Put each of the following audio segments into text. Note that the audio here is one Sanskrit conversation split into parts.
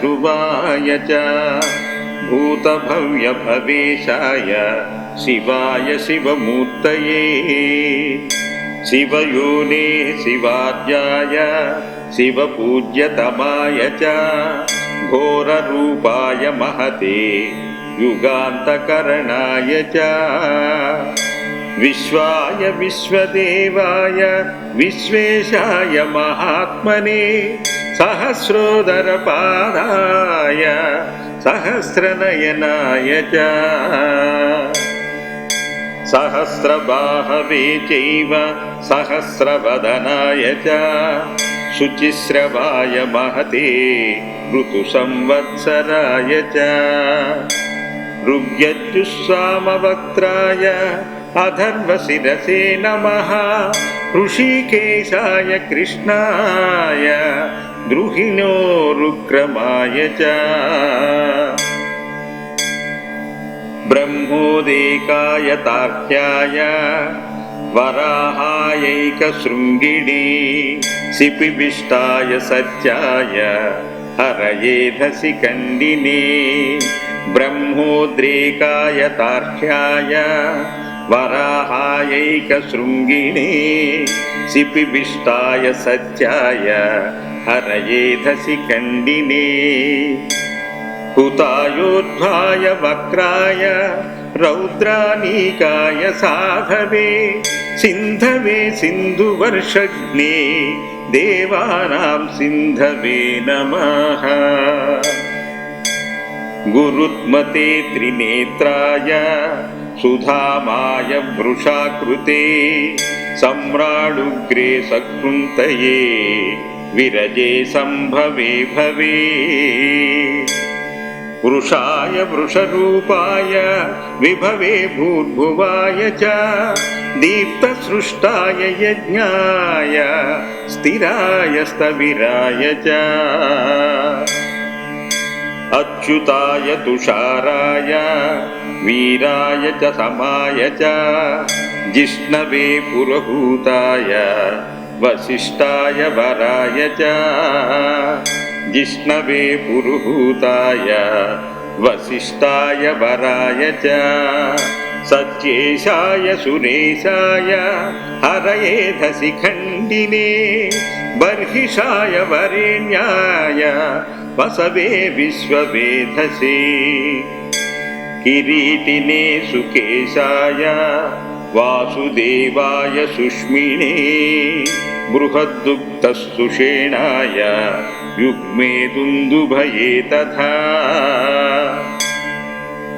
ध्रुवाय च भूतभव्यभवेशाय शिवाय शिवमूर्तये। शिवयोने शिवार्याय शिवपूज्यतमाय च घोररूपाय महते युगान्तकरणाय च। विश्वाय विश्वदेवाय विश्वेशाय महात्मने सहस्रोदरपादाय सहस्रनयनाय च सहस्रबाहवे चैव सहस्रवदनाय च शुचिस्रवाय महते ऋतुसंवत्सराय च ऋग्यजुस्वामवक्त्राय अधर्वशिरसे नमः ऋषिकेशाय कृष्णाय द्रुहिणोरुक्रमाय च। ब्रह्मोदेकाय तार्क्याय वराहायैकशृङ्गिणी सिपिविष्टाय सत्याय हरयेधसि कण्डिने। ब्रह्मोद्रेकाय तार्क्याय वराहायैकशृङ्गिणे सिपिविष्टाय सत्याय हरयेधसि कण्डिने। हुतायोद्धाय वक्राय रौद्रानीकाय साधवे सिन्धवे सिन्धुवर्षग्ने देवानां सिन्धवे नमः। गुरुत्मते त्रिनेत्राय सुधामाय वृषाकृते सम्राडुग्रे सकृन्तये विरजे सम्भवे भवे। वृषाय वृषरूपाय विभवे भूर्भुवाय च दीप्तसृष्टाय यज्ञाय स्थिराय स्थविराय च। अच्युताय तुषाराय वीराय च समाय च जिष्णवे पुरहूताय वसिष्ठाय वराय च। जिष्णवे पुरुहूताय। वसिष्ठाय वराय च। सच्चेशाय सुरेशाय। हरयेधसि खण्डिने। बर्हिषाय वरेण्याय। वसवे विश्ववेधसे किरीटिने सुकेशाय वासुदेवाय सुष्मिणे बृहद्दुग्धस्तुषेणाय युग्मे दुन्दुभये तथा।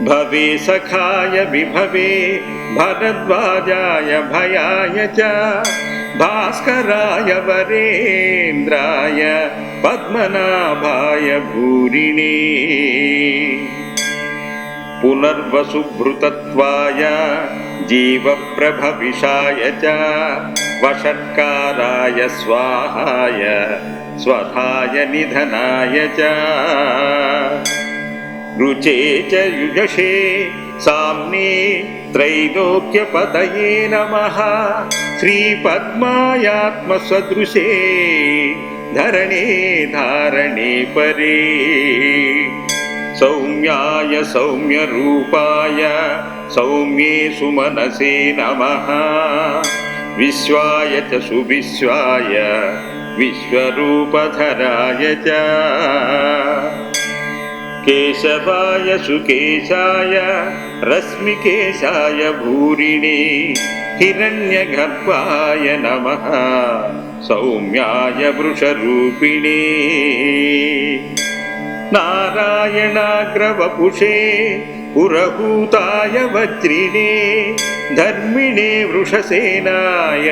भवे सखाय विभवे भरद्वाजाय भयाय च भास्कराय वरेन्द्राय पद्मनाभाय भूरिणे। पुनर्वसुभृतत्वाय जीवप्रभविषाय च वषट्काराय स्वाहाय स्वधाय निधनाय च। रुचे च युजषे साम्ने त्रैलोक्यपतये नमः। श्रीपद्मायात्मसदृशे धरणे धारणे परे सौम्याय सौम्यरूपाय सौम्ये सुमनसे नमः। विश्वाय च सुविश्वाय विश्वरूपधराय च। केशवाय सुकेशाय रश्मिकेशाय भूरिणे हिरण्यगर्भाय नमः। सौम्याय वृषरूपिणे नारायणाग्रवपुषे पुरहूताय वज्रिणे धर्मिणे वृषसेनाय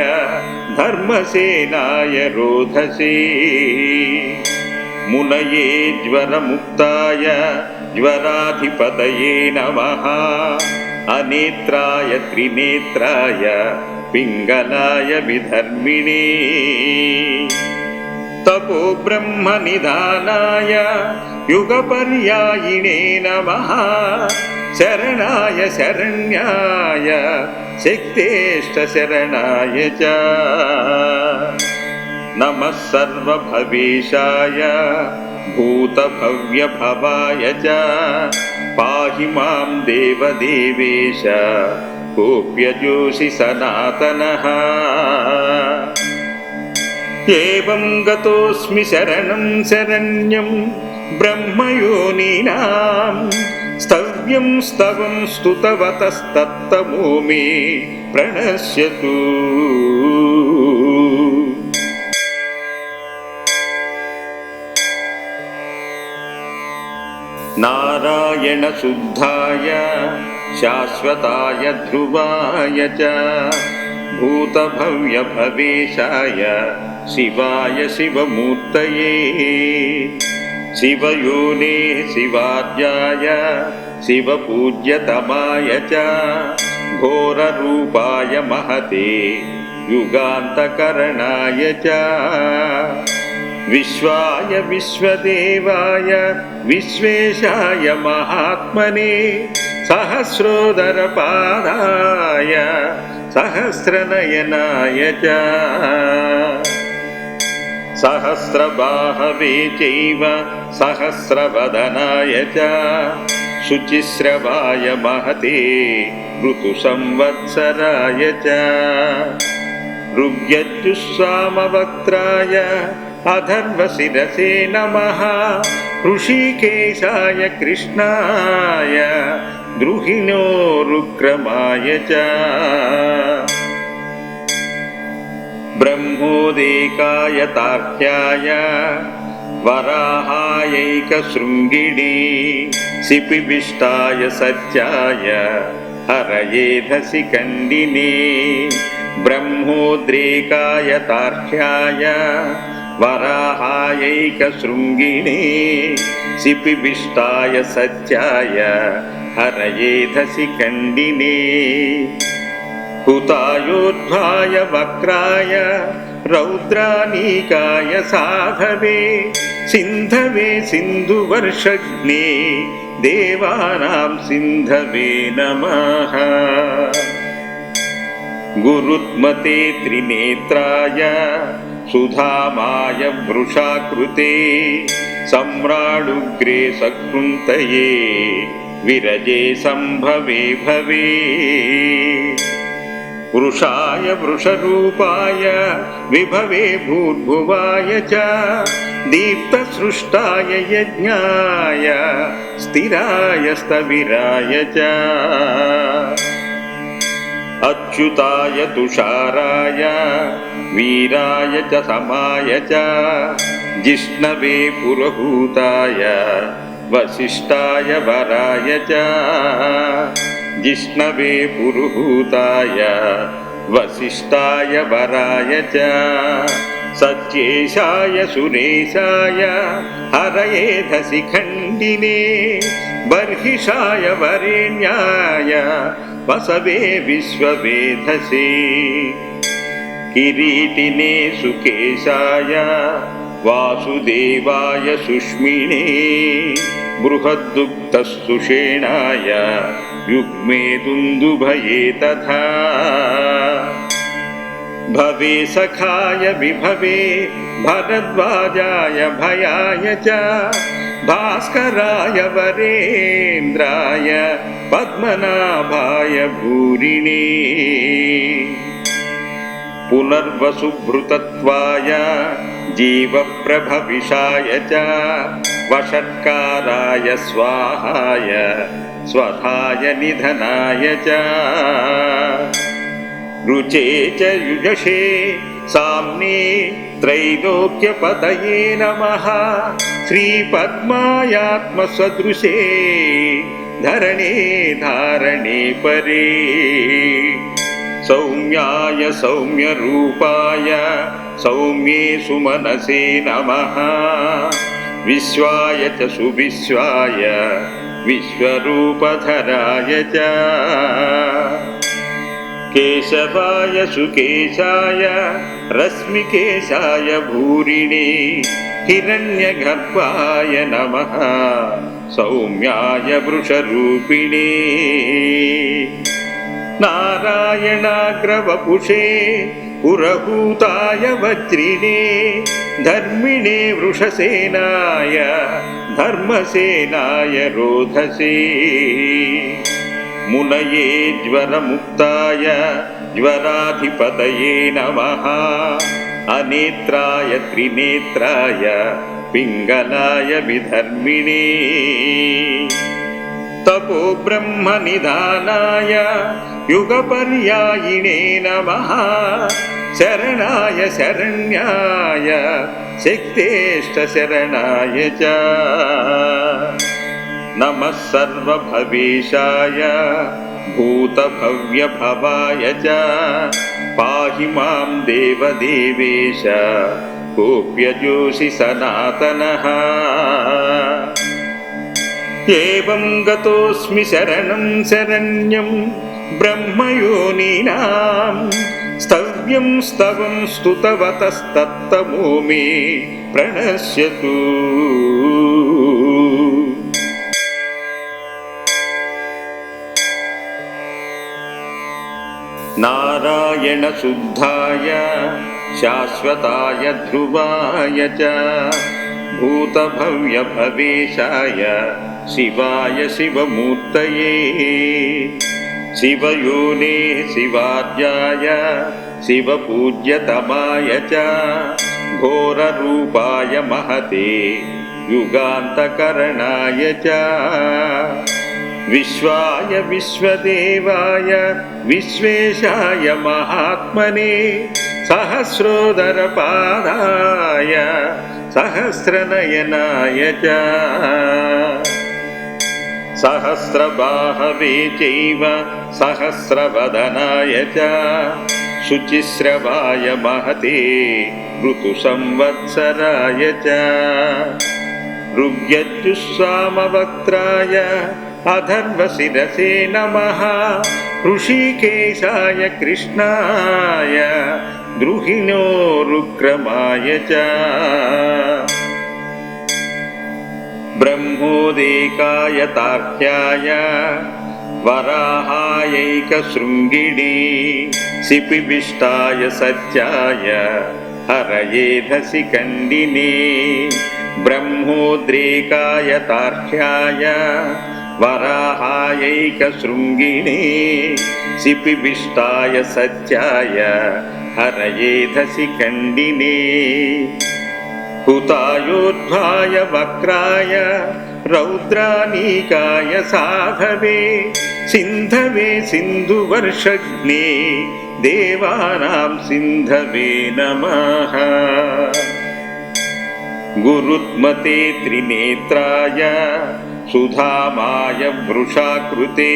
धर्मसेनाय रोधसे। मुनये ज्वरमुक्ताय ज्वराधिपतये नमः। अनेत्राय त्रिनेत्राय पिङ्गलाय विधर्मिणे। तपो ब्रह्मनिधानाय युगपर्यायिणे नमः। शरणाय शरण्याय शक्तेष्टशरणाय च। नमः सर्वभवेशाय भूतभव्यभवाय च। पाहि मां देवदेवेश कोऽप्यजोषि सनातनः। एवं गतोऽस्मि शरणं शरण्यं ब्रह्मयोनीनां स्तव्यं स्तवं स्तुतवतस्तत्तमो मे प्रणश्यतु। नारायणशुद्धाय शाश्वताय ध्रुवाय च भूतभव्यभवेशाय शिवाय शिवमूर्तये शिवयोनेः शिवार्याय शिवपूज्यतमाय च। घोररूपाय महते युगान्तकरणाय च। विश्वाय विश्वदेवाय विश्वेशाय महात्मने सहस्रोदरपादाय सहस्रनयनाय च सहस्रबाहवे चैव सहस्रवदनाय च। शुचिश्रवाय महते ऋतुसंवत्सराय च। ऋग्यजुस्वामवक्त्राय अधर्वशिरसे नमः। ऋषिकेशाय कृष्णाय द्रुहिणोरुक्रमाय च ब्रह्मोदेकाय तार्क्याय वराहायैकशृङ्गिणी शिपिविष्टाय सत्याय हरयेधसि कण्डिने ब्रह्मोद्रेकाय तार्क्याय वराहायैकशृङ्गिणे शिपिविष्टाय सत्याय हरयेधसि कण्डिने हुतायोद्धाय वक्राय रौद्रानीकाय साधवे सिन्धवे सिन्धुवर्षग्ने देवानां सिन्धवे नमः। गुरुत्मते त्रिनेत्राय सुधामाय वृषाकृते सम्राडुग्रे सकृन्तये विरजे सम्भवे भवे वृषाय वृषरूपाय विभवे भूर्भुवाय च दीप्तसृष्टाय यज्ञाय स्थिराय स्थविराय च। अच्युताय तुषाराय वीराय च समाय च जिष्णवे पुरहूताय वसिष्ठाय वराय च जिष्णवे पुरुहूताय वसिष्ठाय वराय च सच्चेशाय सुरेशाय हरयेधसि खण्डिने बर्हिषाय वरेण्याय वसवे विश्ववेधसे किरीटिने सुकेशाय वासुदेवाय सुष्मिणे बृहद्दुग्धस्तुषेणाय युग्मे दुन्दुभये तथा। भवे सखाय विभवे भरद्वाजाय भयाय च। भास्कराय वरेन्द्राय पद्मनाभाय भूरिणे। पुनर्वसुभृतत्वाय जीवप्रभविषाय च। वषट्काराय स्वाहाय स्वधाय निधनाय च। रुचे च युजषे साम्ने त्रैलोक्यपतये नमः। श्रीपद्मायात्मसदृशे धरणे धारणे परे। सौम्याय सौम्यरूपाय सौम्ये सुमनसे नमः। विश्वाय च सुविश्वाय विश्वरूपधराय च। केशवाय सुकेशाय रश्मिकेशाय भूरिणे हिरण्यगर्भाय नमः। सौम्याय वृषरूपिणे। नारायणाग्रवपुषे पुरहूताय वज्रिणे धर्मिणे वृषसेनाय धर्मसेनाय रोधसे। मुनये ज्वरमुक्ताय ज्वराधिपतये नमः। अनेत्राय त्रिनेत्राय पिङ्गलाय विधर्मिणे। तपो ब्रह्मनिधानाय युगपर्यायिणे नमः। शरणाय शरण्याय शक्तेष्टशरणाय च। नमः सर्वभवेशाय भूतभव्यभवाय च। पाहि मां देवदेवेश कोऽप्यजोषि सनातनः। एवं गतोऽस्मि शरणं शरण्यं ब्रह्मयोनीनां स्तव्यं स्तवं स्तुतवतस्तत्तमो मे प्रणश्यतु। नारायणशुद्धाय शाश्वताय ध्रुवाय च भूतभव्यभवेशाय शिवाय शिवमूर्तये शिवयोने शिवार्याय, शिवपूज्यतमाय च। घोररूपाय महते, युगान्तकरणाय च। विश्वाय विश्वदेवाय, विश्वेशाय महात्मने, सहस्रोदरपादाय, सहस्रनयनाय च। सहस्रबाहवे चैव सहस्रवदनाय च शुचिस्रवाय महते ऋतुसंवत्सराय च ऋग्यजुस्वामवक्त्राय अधर्वशिरसे नमः ऋषिकेशाय कृष्णाय द्रुहिणोरुक्रमाय च ब्रह्मोदेकाय वराहायैकशृङ्गिणी सिपिविष्टाय सत्याय हरयेधसि कण्डिने ब्रह्मोद्रेकाय तार्क्याय वराहायैकशृङ्गिणे हरयेधसि कण्डिने हुतायोद्धाय वक्राय रौद्रानीकाय साधवे सिन्धवे सिन्धुवर्षग्ने देवानां सिन्धवे नमः। गुरुत्मते त्रिनेत्राय सुधामाय वृषाकृते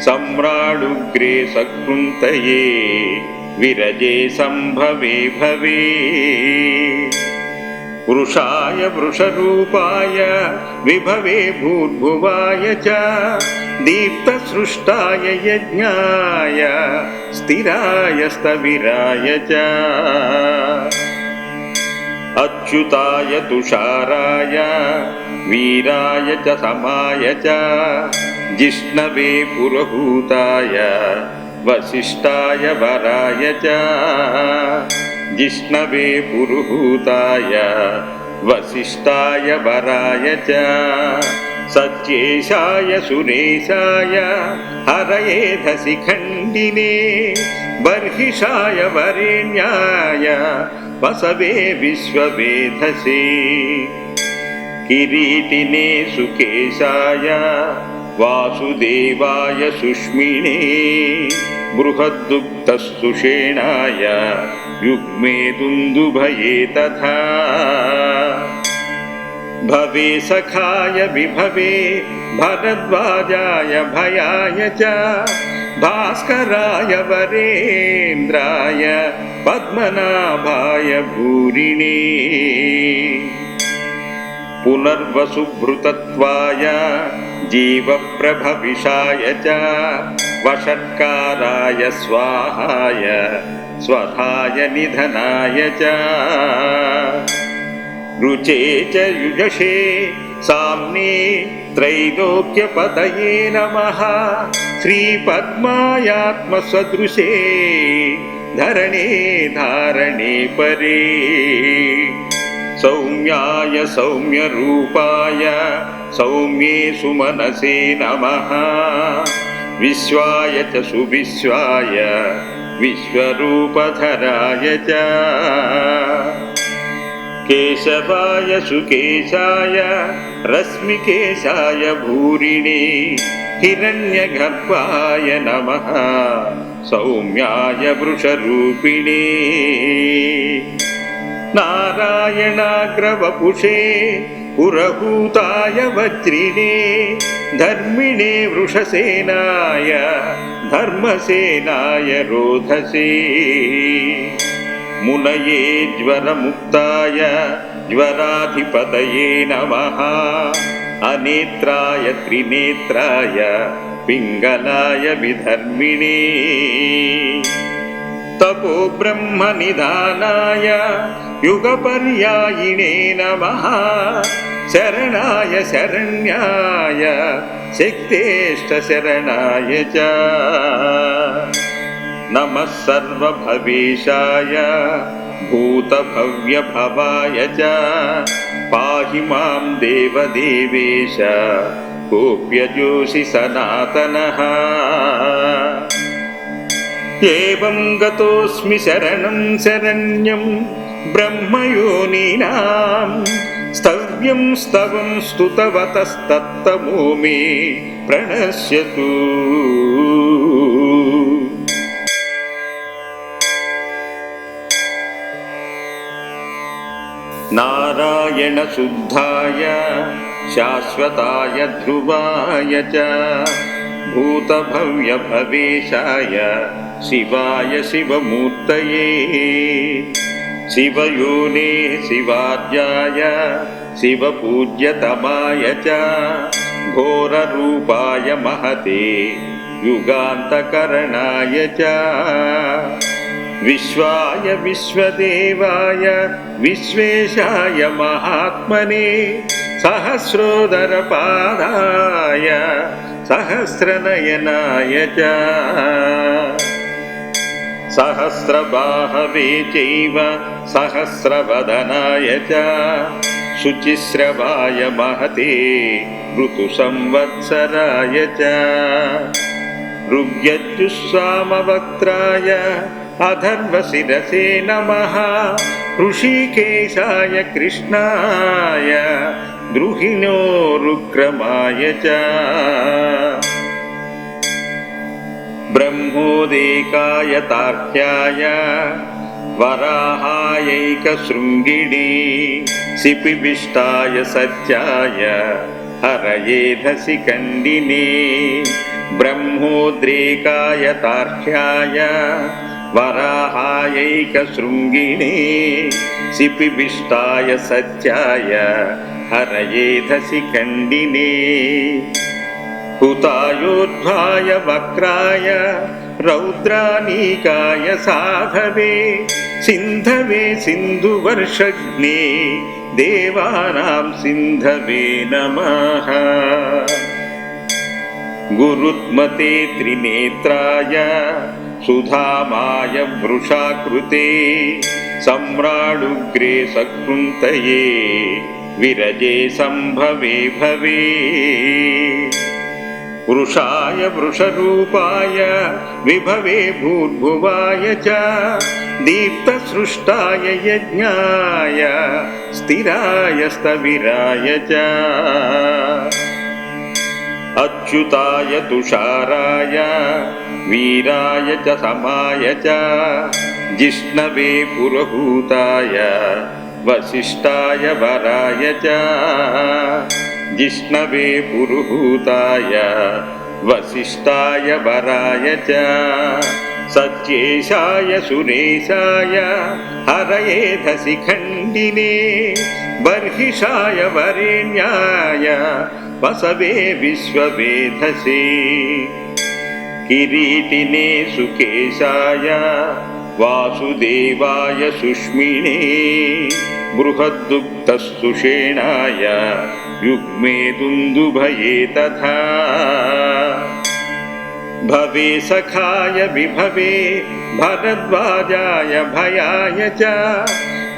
सम्राडुग्रे सकृन्तये विरजे सम्भवे भवे वृषाय वृषरूपाय विभवे भूर्भुवाय च दीप्तसृष्टाय यज्ञाय स्थिराय स्थविराय च। अच्युताय तुषाराय वीराय च समाय च जिष्णवे पुरहूताय वसिष्ठाय वराय च जिष्णवे पुरुहूताय वसिष्ठाय वराय च सत्येशाय सुरेशाय हरयेधसि खण्डिने बर्हिषाय वरेण्याय वसवे विश्ववेधसे किरीटिने सुकेशाय वासुदेवाय सुष्मिणे बृहद्दुग्धस्तुषेणाय युग्मे दुन्दुभये तथा। भवे सखाय विभवे भरद्वाजाय भयाय च। भास्कराय वरेन्द्राय पद्मनाभाय भूरिणे। पुनर्वसुभृतत्वाय जीवप्रभविषाय च। वषट्काराय स्वाहाय स्वधाय निधनाय च। रुचे च युजषे साम्ने त्रैलोक्यपतये नमः। श्रीपद्मायात्मसदृशे धरणे धारणे परे। सौम्याय सौम्यरूपाय सौम्ये सुमनसे नमः। विश्वाय च सुविश्वाय विश्वरूपधराय च। केशवाय सुकेशाय रश्मिकेशाय भूरिणे हिरण्यगर्भाय नमः। सौम्याय वृषरूपिणे। नारायणाग्रवपुषे पुरहूताय वज्रिणे धर्मिणे वृषसेनाय धर्मसेनाय रोधसे। मुनये ज्वरमुक्ताय ज्वराधिपतये नमः। अनेत्राय त्रिनेत्राय पिङ्गलाय विधर्मिणे। तपो ब्रह्मनिधानाय युगपर्यायिणे नमः शरणाय शरण्याय शक्तेष्टशरणाय च। नमः सर्वभवेशाय भूतभव्यभवाय च। पाहि मां देवदेवेश कोऽप्यजोषि सनातनः। एवं गतोऽस्मि शरणं शरण्यं ब्रह्मयोनीनां स्तव्यं स्तवं स्तुतवतस्तत्तमो मे प्रणश्यतु। नारायणशुद्धाय शाश्वताय ध्रुवाय च भूतभव्यभवेशाय शिवाय शिवमूर्तये शिवयोने शिवार्याय, शिवपूज्यतमाय च। घोररूपाय महते, युगान्तकरणाय च। विश्वाय विश्वदेवाय, विश्वेशाय महात्मने, सहस्रोदरपादाय, सहस्रनयनाय च। सहस्रबाहवे चैव सहस्रवदनाय च शुचिश्रवाय महते ऋतुसंवत्सराय च ऋग्यजुस्वामवक्त्राय अधर्वशिरसे नमः ऋषिकेशाय कृष्णाय द्रुहिणोरुक्रमाय च ब्रह्मोदेकाय तार्क्याय वराहायैकशृङ्गिणे शिपिविष्टाय सत्याय हरयेधसि कण्डिने ब्रह्मोद्रेकाय वराहायैकशृङ्गिणे शिपिविष्टाय सत्याय हरयेधसि खण्डिने हुतायोद्धाय वक्राय रौद्रानीकाय साधवे सिन्धवे सिन्धुवर्षग्ने देवानां सिन्धवे नमः। गुरुत्मते त्रिनेत्राय सुधामाय वृषाकृते सम्राडुग्रे सकृन्तये विरजे सम्भवे भवे वृषाय वृषरूपाय विभवे भूर्भुवाय च दीप्तसृष्टाय यज्ञाय स्थिराय स्थविराय च। अच्युताय तुषाराय वीराय च समाय च जिष्णवे पुरहूताय वसिष्ठाय वराय च जिष्णवे पुरुहूताय वसिष्ठाय वराय च सत्येशाय सुरेशाय हरयेधसि खण्डिने बर्हिषाय वरेण्याय वसवे विश्ववेधसे किरीटिने सुकेशाय वासुदेवाय सुष्मिणे बृहद्दुग्धस्तुषेणाय युग्मे दुन्दुभये तथा। भवे सखाय विभवे भरद्वाजाय भयाय च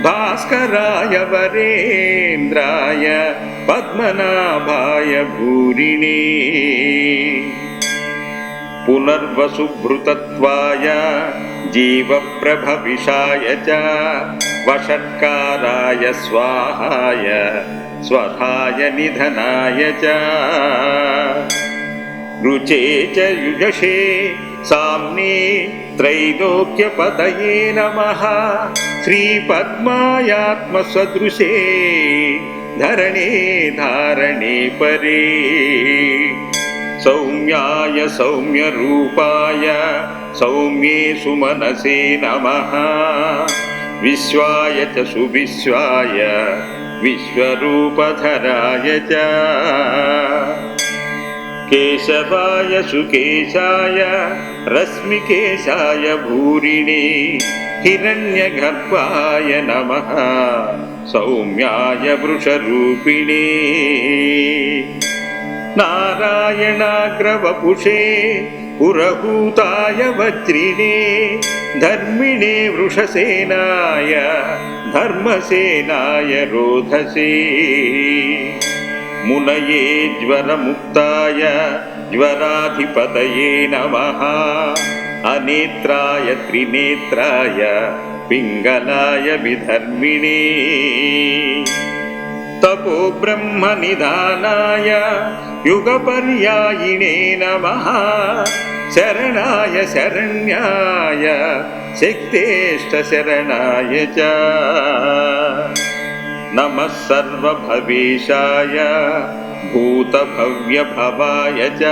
भास्कराय वरेन्द्राय पद्मनाभाय भूरिणे। पुनर्वसुभृतत्वाय जीवप्रभविषाय च वषट्काराय स्वाहाय स्वधाय निधनाय च। रुचे च युजषे साम्ने त्रैलोक्यपतये नमः। श्रीपद्मायात्मसदृशे धरणे धारणे परे। सौम्याय सौम्यरूपाय सौम्ये सुमनसे नमः। विश्वाय च सुविश्वाय विश्वरूपधराय च। केशवाय सुकेशाय रश्मिकेशाय भूरिणे हिरण्यगर्भाय नमः। सौम्याय वृषरूपिणे नारायणाग्रवपुषे पुरहूताय वज्रिणे धर्मिणे वृषसेनाय धर्मसेनाय रोधसे। मुनये ज्वरमुक्ताय ज्वराधिपतये नमः। अनेत्राय त्रिनेत्राय पिङ्गलाय विधर्मिणे तपो ब्रह्मनिधानाय युगपर्यायिणे नमः। शरणाय शरण्याय शक्तेष्टशरणाय च। नमः सर्वभवेशाय भूतभव्यभवाय च।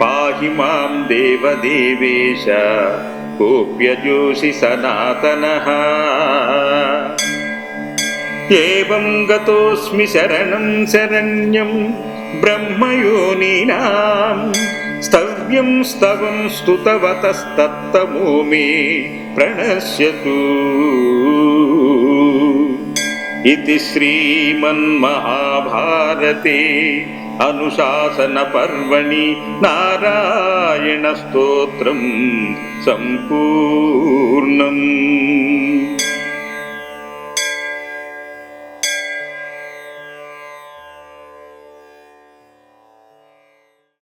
पाहि मां देवदेवेश कोऽप्यजोषि सनातनः एवं गतोऽस्मि शरणं शरण्यं ब्रह्मयोनीनां स्तव्यं स्तवं स्तुतवतस्तत्तमो मे प्रणश्यतु इति श्रीमन्महाभारते अनुशासनपर्वणि नारायणस्तोत्रं सम्पूर्णम्